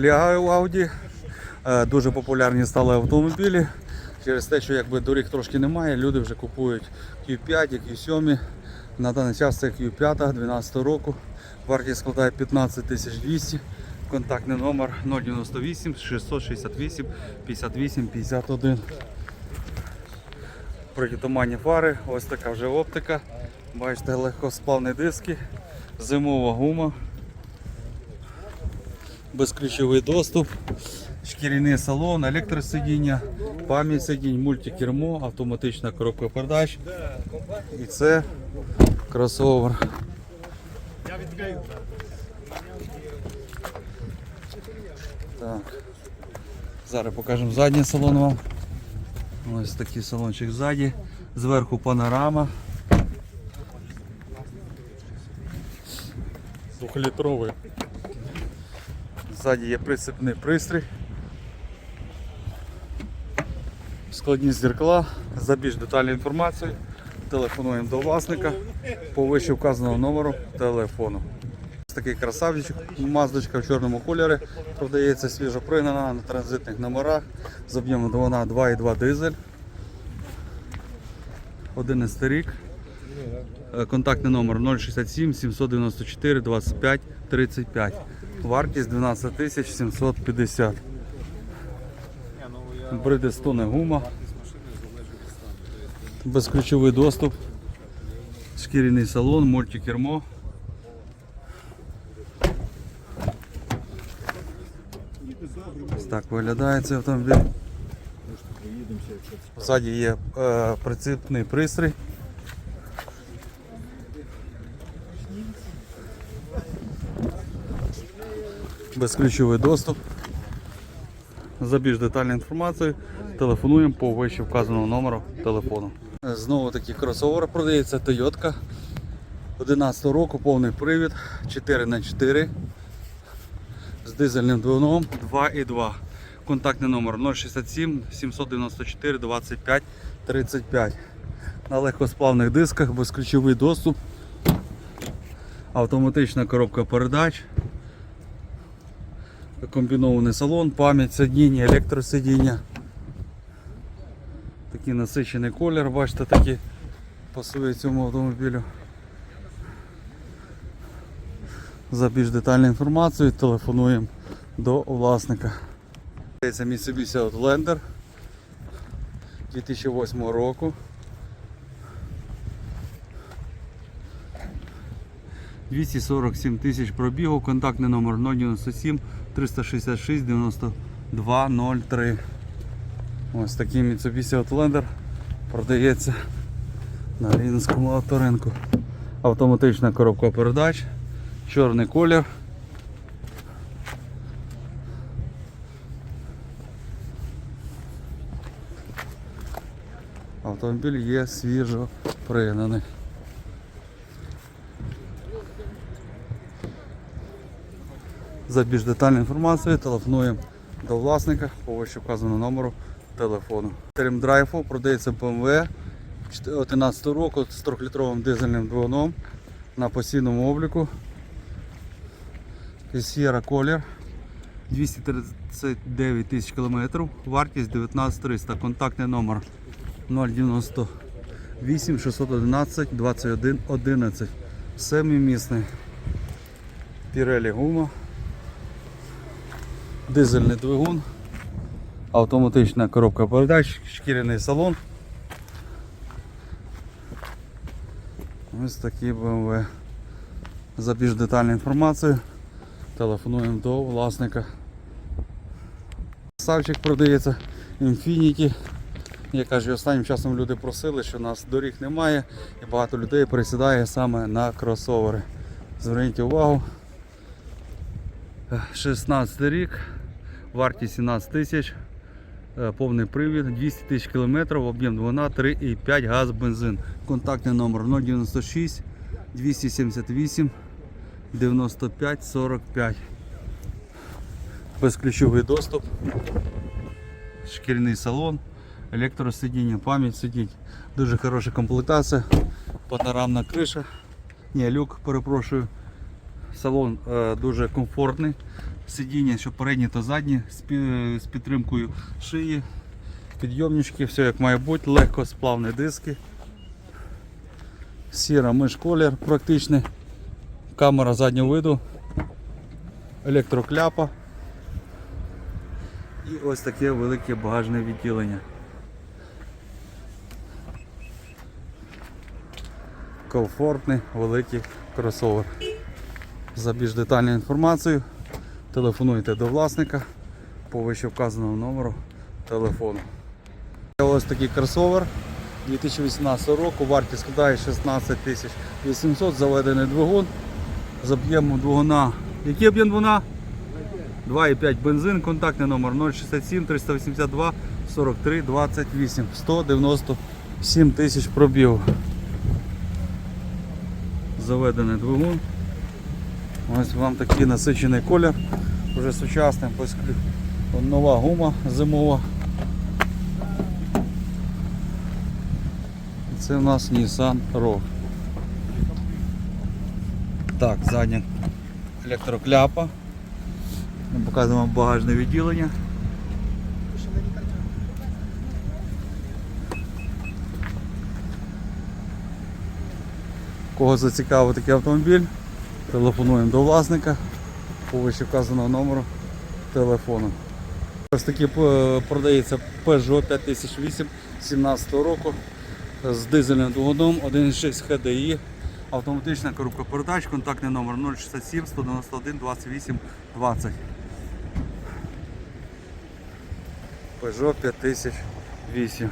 Audi. Е, Дуже популярні стали автомобілі. Через те, що якби доріг трошки немає, люди вже купують Q5, і Q7. На даний час це Q5 12 року. Вартість складає 15 200. Контактний номер 098 668 58 51. Протитуманні фари, ось така вже оптика. Бачите, легкосплавні диски, зимова гума безключовий доступ, шкіряний салон, електросидіння, пам'ять сидінь, мультикермо, автоматична коробка передач. І це кросовер. Так. Зараз покажемо задній салон вам. Ось такий салончик ззаді. Зверху панорама. Двохлітровий. Ззаді є прицепний пристрій. Складні зеркала. За більш детальну інформацію телефонуємо до власника по вище вказаного номеру телефону. Такий красавчик, маздочка в чорному кольорі, продається свіжо пригнана на транзитних номерах з об'ємом двигуна 2,2 дизель. 11 рік. Е, Контактний номер 067 794 25 35. Вартість 12 тисяч 750. Бриджестоне гума. Безключовий доступ. Шкіряний салон, мультикермо. Ось так виглядає цей автомобіль. Ззаді є е, прицепний пристрій. Безключовий доступ. За більш детальною інформацією телефонуємо по вище вказаного номеру телефону. Знову таки кросовер продається Toyota 11 року, повний привід 4х4 з дизельним двигуном 2.2. Контактний номер 067 794 25 35. На легкосплавних дисках, безключовий доступ, автоматична коробка передач, комбінований салон, пам'ять сидіння, електросидіння. Такий насичений колір, бачите, такий пасує цьому автомобілю. За більш детальну інформацію телефонуємо до власника. Це Mitsubishi Outlander 2008 року. 247 тисяч пробігу, контактний номер 097 366 92 03. Ось такий Mitsubishi Outlander продається на Рівненському авторинку. Автоматична коробка передач, чорний колір. Автомобіль є свіжо пригнаний. За більш детальну інформацію телефонуємо до власника по вище вказаному номеру телефону. Драйфу продається BMW 11 року з 3-літровим дизельним двигуном на постійному обліку. Sierra колір 239 тисяч кілометрів, вартість 19300, контактний номер 098 611 21 11. Семимісний. Pirelli гума. Дизельний двигун. Автоматична коробка передач, шкіряний салон. Ось такий BMW. За більш детальну інформацію телефонуємо до власника. Савчик продається Infiniti. Я кажу, останнім часом люди просили, що у нас доріг немає і багато людей присідає саме на кросовери. Зверніть увагу. 16 рік, вартість 17 тисяч, е, повний привід, 200 тисяч кілометрів, об'єм двигуна 3,5 газ бензин. Контактний номер 096 278 95 45. Безключовий доступ, шкіряний салон, електросидіння, пам'ять сидінь. Дуже хороша комплектація, панорамна криша, ні, люк, перепрошую. Салон е, дуже комфортний, сидіння, що передні, то задні, з, підтримкою шиї, підйомнички, все як має бути, легко сплавні диски. Сіра миш колір практичний, камера заднього виду, електрокляпа і ось таке велике багажне відділення. Комфортний великий кросовер. За більш детальною інформацією телефонуйте до власника по вище вказаному номеру телефону. Ось такий кросовер 2018 року, вартість складає 16 тисяч 800, заведений двигун з об'ємом двигуна. Який об'єм двигуна? 2,5 бензин, контактний номер 067 382 43 28 197 тисяч пробігу. Заведений двигун. Ось вам такий насичений колір, вже сучасний, нова гума зимова. Це у нас Nissan Rogue. Так, задня електрокляпа. Ми показуємо багажне відділення. Кого зацікавив такий автомобіль, телефонуємо до власника по вказаного номеру телефону. Ось такий е, продається Peugeot 5008 17 року з дизельним двигуном 1.6 HDI. Автоматична коробка передач, контактний номер 067 191 28 20. Peugeot 5008.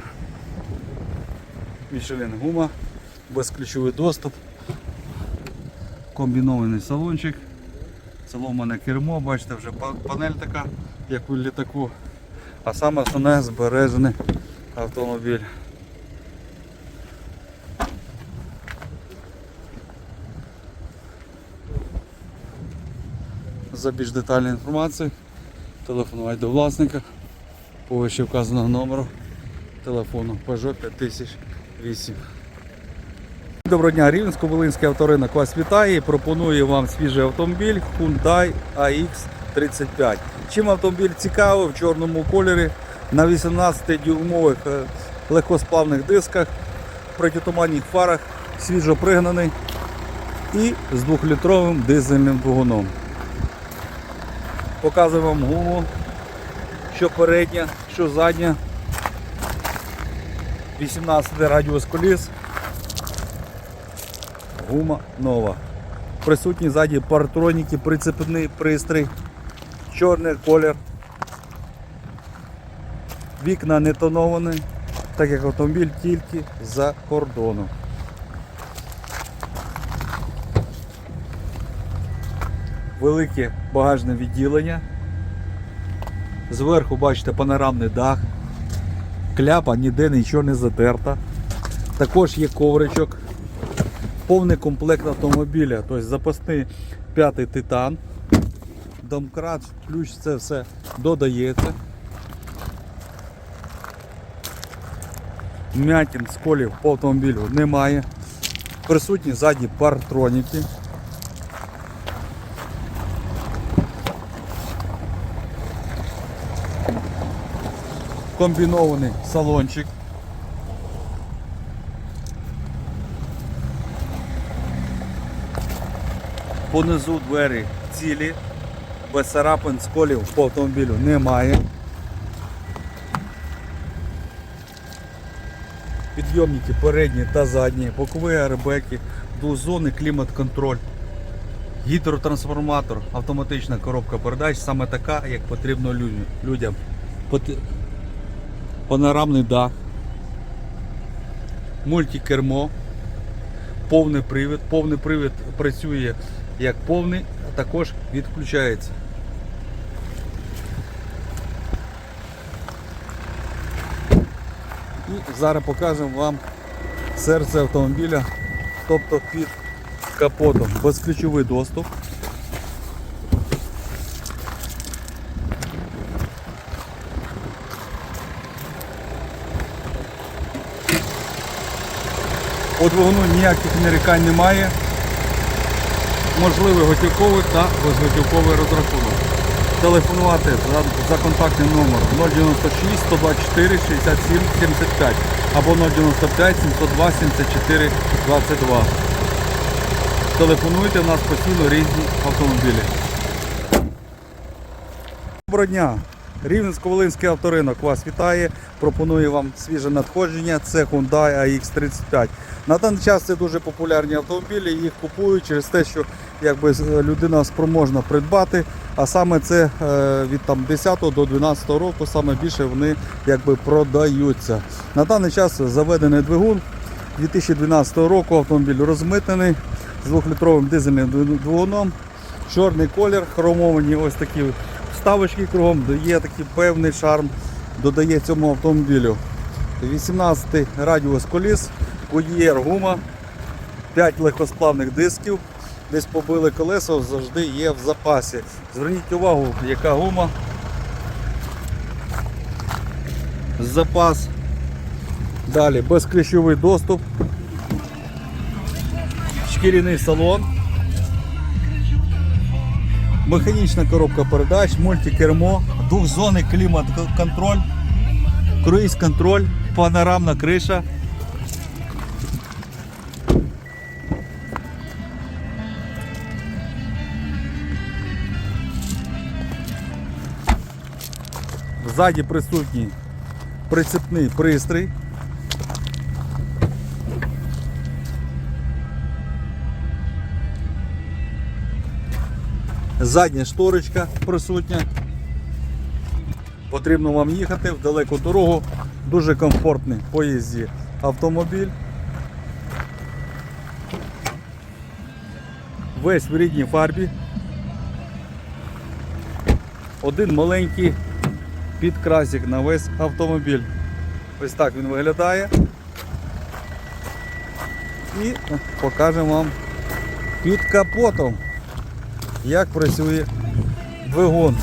Michelin гума, безключовий доступ, комбінований салончик, соломане кермо, бачите, вже панель така, як у літаку. А саме основне збережений автомобіль. За більш детальною інформацією телефонувати до власника по вище вказаного номеру телефону Peugeot 5008. Доброго дня, Рівненсько-Волинський авторинок вас вітає і пропонує вам свіжий автомобіль Hyundai AX35. Чим автомобіль цікавий в чорному кольорі на 18-дюймових е, легкосплавних дисках, протитуманних фарах, свіжо пригнаний і з 2-літровим дизельним двигуном. Показую вам гуму, що передня, що задня. 18 радіус коліс. Гума нова. Присутні ззаді партроніки, прицепний пристрій, чорний колір. Вікна не тоновані, так як автомобіль тільки за кордоном. Велике багажне відділення. Зверху бачите панорамний дах. Кляпа ніде нічого не затерта. Також є ковричок. Повний комплект автомобіля, тобто запасний п'ятий титан. Домкрат, ключ, це все додається. М'ятін сколів по автомобілю немає. Присутні ззаді партроніки. Комбінований салончик. Понизу двері цілі, без царапин, сколів по автомобілю немає. Підйомники передні та задні, бокові аербеки, двозони, клімат-контроль, гідротрансформатор, автоматична коробка передач, саме така, як потрібно людям. Панорамний дах, мультикермо, повний привід. Повний привід працює як повний, також відключається. І зараз покажемо вам серце автомобіля, тобто під капотом. Безключовий доступ. По двигуну ніяких нарікань немає. Можливий готівковий та безготівковий розрахунок. телефонувати за, за контактним номером 096 124 67 75 або 095 702 74 22. Телефонуйте, у нас постійно різні автомобілі. Доброго дня! Рівненсько-Волинський авторинок вас вітає. Пропонує вам свіже надходження. Це Hyundai AX35. На даний час це дуже популярні автомобілі. Їх купують через те, що якби людина спроможна придбати. А саме це е, від там 10 до 12 року саме більше вони якби продаються. На даний час заведений двигун 2012 року. Автомобіль розмитнений з 2-літровим дизельним двигуном. Чорний колір, хромовані ось такі вставочки кругом, є такий певний шарм, додає цьому автомобілю. 18 радіус коліс, Goodyear гума, 5 легкосплавних дисків, десь побили колеса, завжди є в запасі. Зверніть увагу, яка гума. Запас. Далі безкліщовий доступ. Шкіряний салон. Механічна коробка передач, мультикермо, двохзонний клімат-контроль, круїз-контроль, панорамна криша. Ззаді присутній прицепний пристрій. Задня шторочка присутня. Потрібно вам їхати в далеку дорогу. Дуже комфортний поїзді автомобіль. Весь в рідній фарбі. Один маленький підкрасик на весь автомобіль. Ось так він виглядає. І покажемо вам під капотом як працює двигун.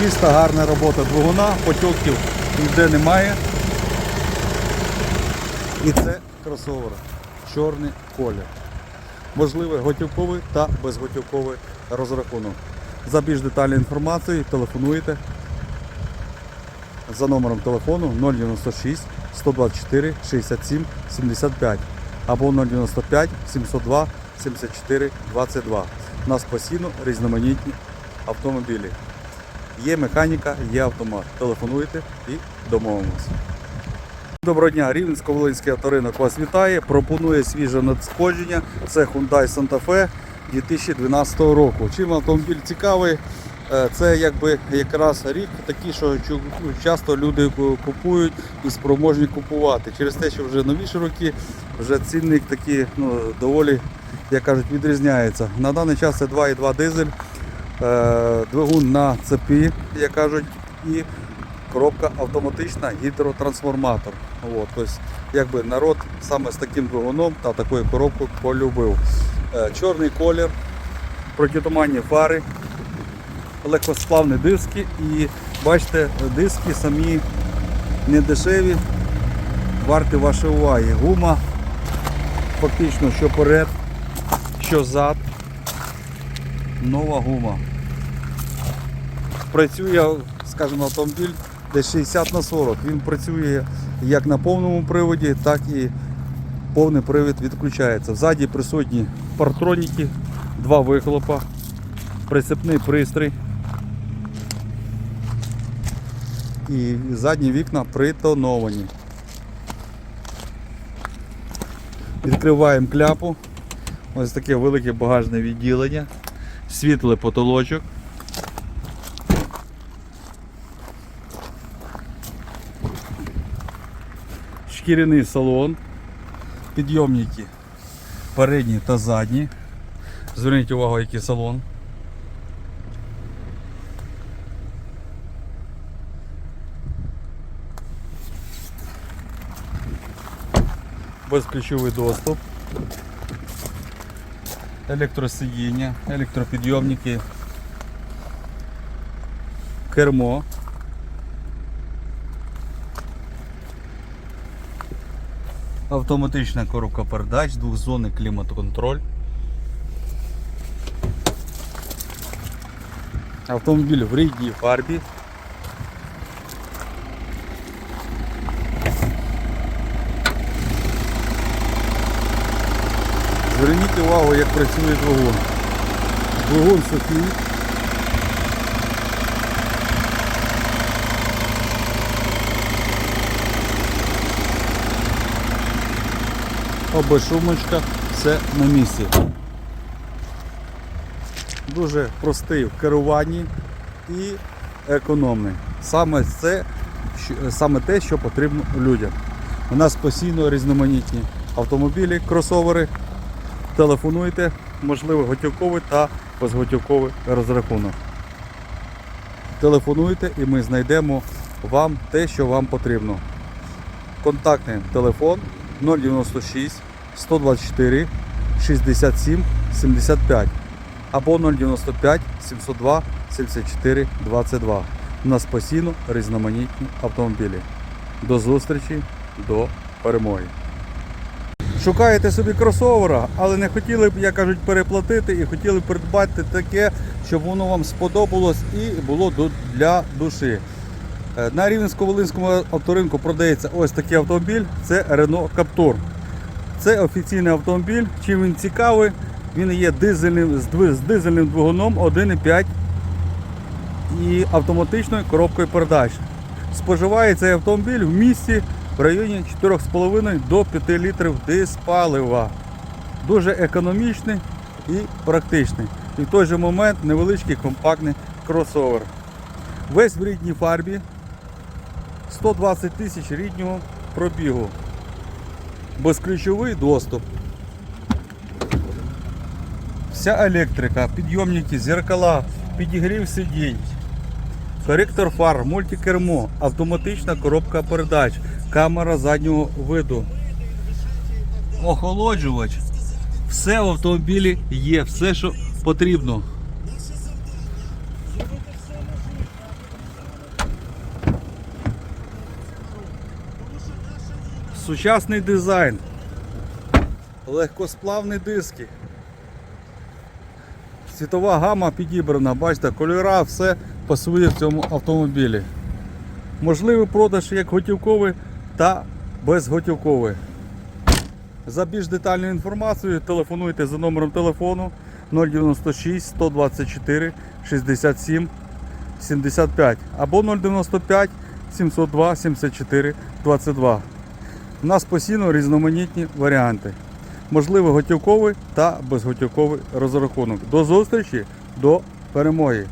Чиста гарна робота двигуна, потьоків ніде немає. І це кросовер. Чорний колір. Можливий готівковий та безготівковий розрахунок. За більш детальною інформацією телефонуйте за номером телефону 096 124 67 75 або 095 702 74 22. У нас постійно різноманітні автомобілі. Є механіка, є автомат. Телефонуйте і домовимося. Доброго дня, Рівненсько-Волинський авторинок вас вітає. Пропонує свіже надходження. Це Hyundai Santa Fe 2012 року. Чим автомобіль цікавий? Е, Це якби якраз рік такий, що часто люди купують і спроможні купувати. Через те, що вже новіші роки, вже цінник такий ну, доволі, як кажуть, відрізняється. На даний час це 2,2 дизель, е, двигун на цепі, як кажуть, і коробка автоматична, гідротрансформатор. От, тобто, якби народ саме з таким двигуном та такою коробкою полюбив. Е, Чорний колір, протитуманні фари, легкосплавні диски і бачите, диски самі не дешеві, варті вашої уваги. Гума фактично що перед, що зад. Нова гума. Працює, скажімо, автомобіль десь 60 на 40. Він працює як на повному приводі, так і повний привід відключається. Ззаді присутні партроніки, два вихлопа, прицепний пристрій. І задні вікна притоновані. Відкриваємо кляпу. Ось таке велике багажне відділення, світлий потолочок. Шкіряний салон, підйомники передні та задні. Зверніть увагу, який салон. Безключовий доступ. Електросидіння, електропідйомники, кермо. Автоматична коробка передач, двохзонний клімат-контроль. Автомобіль в рідній фарбі. Зверніть увагу, як працює двигун. Двигун сухий. Обешумочка, все на місці. Дуже простий в керуванні і економний. Саме це, саме те, що потрібно людям. У нас постійно різноманітні автомобілі, кросовери. Телефонуйте, можливо, готівковий та безготівковий розрахунок. Телефонуйте і ми знайдемо вам те, що вам потрібно. Контактний телефон 096 124 67 75 або 095 702 74 22. У нас постійно різноманітні автомобілі. До зустрічі, до перемоги. Шукаєте собі кросовера, але не хотіли б, як кажуть, переплатити і хотіли б придбати таке, щоб воно вам сподобалось і було для душі. Е, На Рівненсько-Волинському авторинку продається ось такий автомобіль. Це Renault Captur. Це офіційний автомобіль. Чим він цікавий? Він є дизельним, з дизельним двигуном 1,5 і автоматичною коробкою передач. Споживає цей автомобіль в місті в районі 4,5 до 5 літрів диспалива. Дуже економічний і практичний. І в той же момент невеличкий компактний кросовер. Весь в рідній фарбі. 120 тисяч ріднього пробігу. Безключовий доступ. Вся електрика, підйомники, зеркала, підігрів сидінь, коректор фар, мультикермо, автоматична коробка передач, камера заднього виду, охолоджувач. Все в автомобілі є, все, що потрібно. Сучасний дизайн, легкосплавні диски. Світова гама підібрана, бачите, кольора, все пасує в цьому автомобілі. Можливий продаж як готівковий та безготівковий. За більш детальною інформацією телефонуйте за номером телефону 096 124 67 75 або 095 702 74 22. У нас постійно різноманітні варіанти. Можливий готівковий та безготівковий розрахунок. До зустрічі, до перемоги!